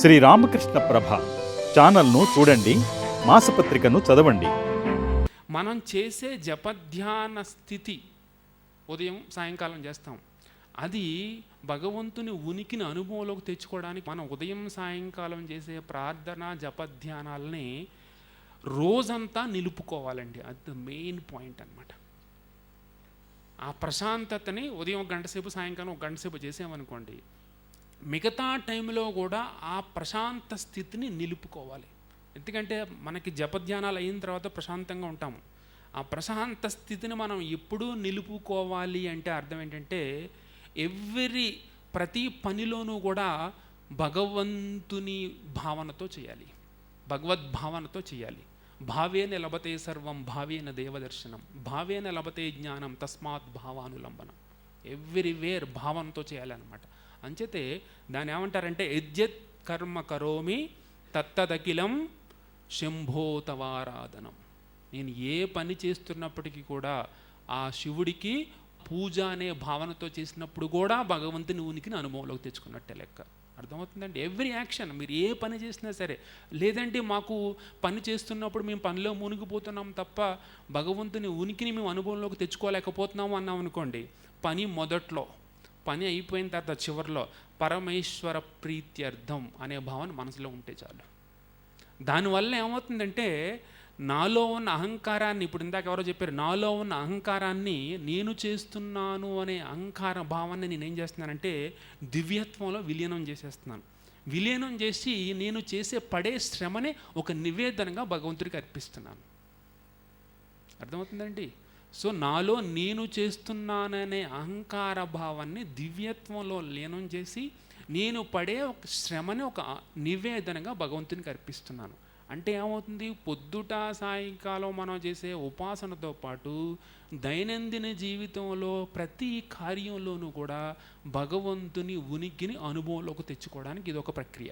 శ్రీ రామకృష్ణ ప్రభ ఛానల్ను చూడండి మాసపత్రికను చదవండి. మనం చేసే జపధ్యాన స్థితి ఉదయం సాయంకాలం చేస్తాం. అది భగవంతుని ఉనికిని అనుభవంలోకి తెచ్చుకోవడానికి మనం ఉదయం సాయంకాలం చేసే ప్రార్థన జపధ్యానాలని రోజంతా నిలుపుకోవాలండి. అది ద మెయిన్ పాయింట్ అన్నమాట. ఆ ప్రశాంతతని ఉదయం గంటసేపు గంట సేపు సాయంకాలం ఒక గంట సేపు చేసామనుకోండి మిగతా టైంలో కూడా ఆ ప్రశాంత స్థితిని నిలుపుకోవాలి. ఎందుకంటే మనకి జపధ్యానాలు అయిన తర్వాత ప్రశాంతంగా ఉంటాము. ఆ ప్రశాంత స్థితిని మనం ఎప్పుడూ నిలుపుకోవాలి అంటే అర్థం ఏంటంటే ఎవ్రీ ప్రతి పనిలోనూ కూడా భగవంతుని భావనతో చేయాలి. భగవద్భావనతో చేయాలి. భావేన లభతే సర్వం భావేన దేవదర్శనం భావేన లభతే జ్ఞానం తస్మాత్ భావానులంబనం. ఎవ్రీవేర్ భావనతో చేయాలన్నమాట. అంచేతే దాన్ని ఏమంటారంటే యజ్జత్ కర్మ కరోమి తత్తదఖిలం శంభోతవారాధనం. నేను ఏ పని చేస్తున్నప్పటికీ కూడా ఆ శివుడికి పూజ అనే భావనతో చేసినప్పుడు కూడా భగవంతుని ఉనికిని అనుభవంలోకి తెచ్చుకున్నట్టే లెక్క. అర్థమవుతుందండి? ఎవ్రీ యాక్షన్ మీరు ఏ పని చేసినా సరే లేదంటే మాకు పని చేస్తున్నప్పుడు మేము పనిలో మునిగిపోతున్నాం తప్ప భగవంతుని ఉనికిని మేము అనుభవంలోకి తెచ్చుకోలేకపోతున్నాము అన్నాం అనుకోండి పని మొదట్లో పని అయిపోయిన తర్వాత చివరిలో పరమేశ్వర ప్రీత్యర్థం అనే భావన మనసులో ఉంటే చాలు. దానివల్ల ఏమవుతుందంటే నాలో ఉన్న అహంకారాన్ని ఇప్పుడు ఇందాక ఎవరో చెప్పారు నాలో ఉన్న అహంకారాన్ని నేను చేస్తున్నాను అనే అహంకార భావాన్ని నేను ఏం చేస్తున్నానంటే దివ్యత్వంలో విలీనం చేసేస్తున్నాను. విలీనం చేసి నేను చేసే పడే శ్రమనే ఒక నివేదనగా భగవంతుడికి అర్పిస్తున్నాను. అర్థమవుతుందండి? సో నాలో నేను చేస్తున్నాననే అహంకార భావాన్ని దివ్యత్వంలో లీనం చేసి నేను పడే ఒక శ్రమని ఒక నివేదనగా భగవంతునికి అర్పిస్తున్నాను. అంటే ఏమవుతుంది? పొద్దుట సాయంకాలం మనం చేసే ఉపాసనతో పాటు దైనందిన జీవితంలో ప్రతి కార్యంలోనూ కూడా భగవంతుని ఉనికిని అనుభవంలోకి తెచ్చుకోవడానికి ఇది ఒక ప్రక్రియ.